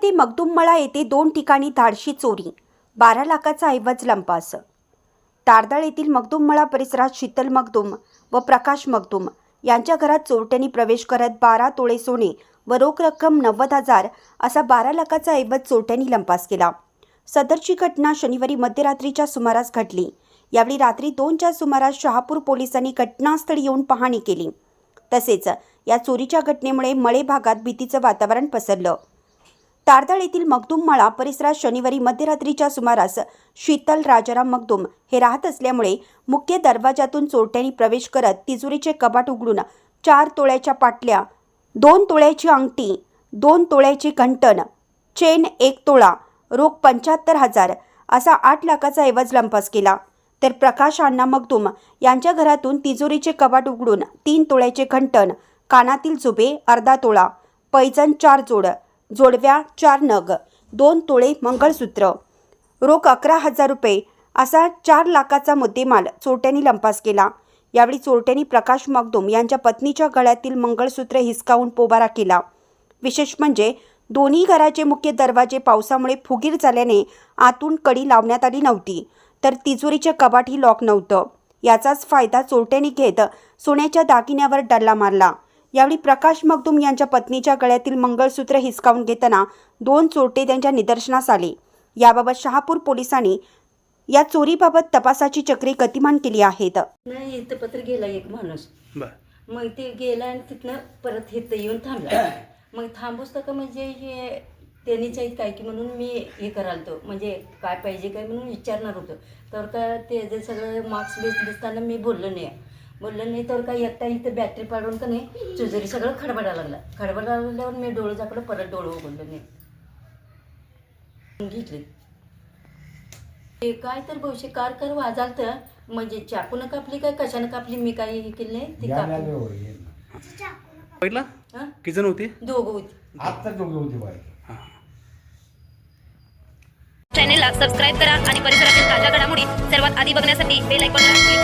पुण्यामध्ये मगदुममळा येथे दोन ठिकाणी धाडशी चोरी. बारा लाखाचा ऐवज लंपास. तारदाळ येथील मगदुममळा परिसरात शीतल मगदुम व प्रकाश मगदुम यांच्या घरात चोरट्यांनी प्रवेश करत बारा तोळे सोने व रोख रक्कम नव्वद हजार असा बारा लाखाचा ऐवज चोरट्यांनी लंपास केला. सदरची घटना शनिवारी मध्यरात्रीच्या सुमारास घडली. यावेळी रात्री दोनच्या सुमारास शहापूर पोलिसांनी घटनास्थळी येऊन पाहणी केली. तसेच या चोरीच्या घटनेमुळे मळे भागात भीतीचं वातावरण पसरलं. तारदळ येथील मगदुममाळा परिसरात शनिवारी मध्यरात्रीच्या सुमारास शीतल राजाराम मगदूम हे राहत असल्यामुळे मुख्य दरवाजातून चोरट्यांनी प्रवेश करत तिजोरीचे कपाट उघडून चार तोळ्याच्या पाटल्या दोन तोळ्याची अंगठी दोन तोळ्याची कंटन चेन एक तोळा रोख पंच्याहत्तर हजार असा आठ लाखाचा ऐवज लंपास केला. तर प्रकाश अण्णा मगदूम यांच्या घरातून तिजोरीचे कपाट उघडून तीन तोळ्याचे घंटण कानातील जुबे अर्धा तोळा पैजण चार जोड जोडव्या चार नग दोन तोळे मंगळसूत्र. रोख अकरा हजार रुपये असा चार लाखाचा मुद्देमाल चोरट्यांनी लंपास केला. यावेळी चोरट्यांनी प्रकाश मगदुम यांच्या पत्नीच्या गळ्यातील मंगळसूत्र हिसकावून पोबारा केला. विशेष म्हणजे दोन्ही घराचे मुख्य दरवाजे पावसामुळे फुगीर झाल्याने आतून कडी लावण्यात आली नव्हती तर तिजोरीचे कपाटही लॉक नव्हतं. याचाच फायदा चोरट्यांनी घेत सोन्याच्या दागिन्यावर डल्ला मारला. यावेळी प्रकाश मगदुम यांच्या पत्नीच्या गळ्यातील मंगळसूत्र हिसकावून घेताना दोन चोरटे त्यांच्या निदर्शनास आले. याबाबत शहापूर पोलिसांनी या चोरीबाबत तपासाची चक्रे गतिमान केली आहेत. नाही इथं पत्र गेला एक माणूस. मग ते गेला आणि तिथनं परत इथं येऊन थांबला. मग थांबूच तर का म्हणजे हे त्यांनीच आहेत काय की म्हणून मी हे करालतो. म्हणजे काय पाहिजे काय म्हणून विचारणार होतं. तर का ते जे सगळं मार्क्स बेस दिसताना मी बोललो नाही. बोललं नाही तर काय एकटा इथं बॅटरी पाडून का नाही चुजरी सगळं खडबडा लागला. खडबडा लागल्यावर मी डोळं झाकलं परत डोळं उघडलं नाही. घेतले. ते काय तर बहुशे कार कर वाजालतं म्हणजे चाकूनं कापली काय कशानं कापली मी काही हे केलं नाही ती कापली. पहिला हा. किती जण होते? दोघं होती. आत्ता दोघे होते बाई चॅनेलला सबस्क्राईब करा आणि परिसरातील ताज्या घडामोडी सर्वात आधी बघण्यासाठी बेल आयकॉनला क्लिक करा.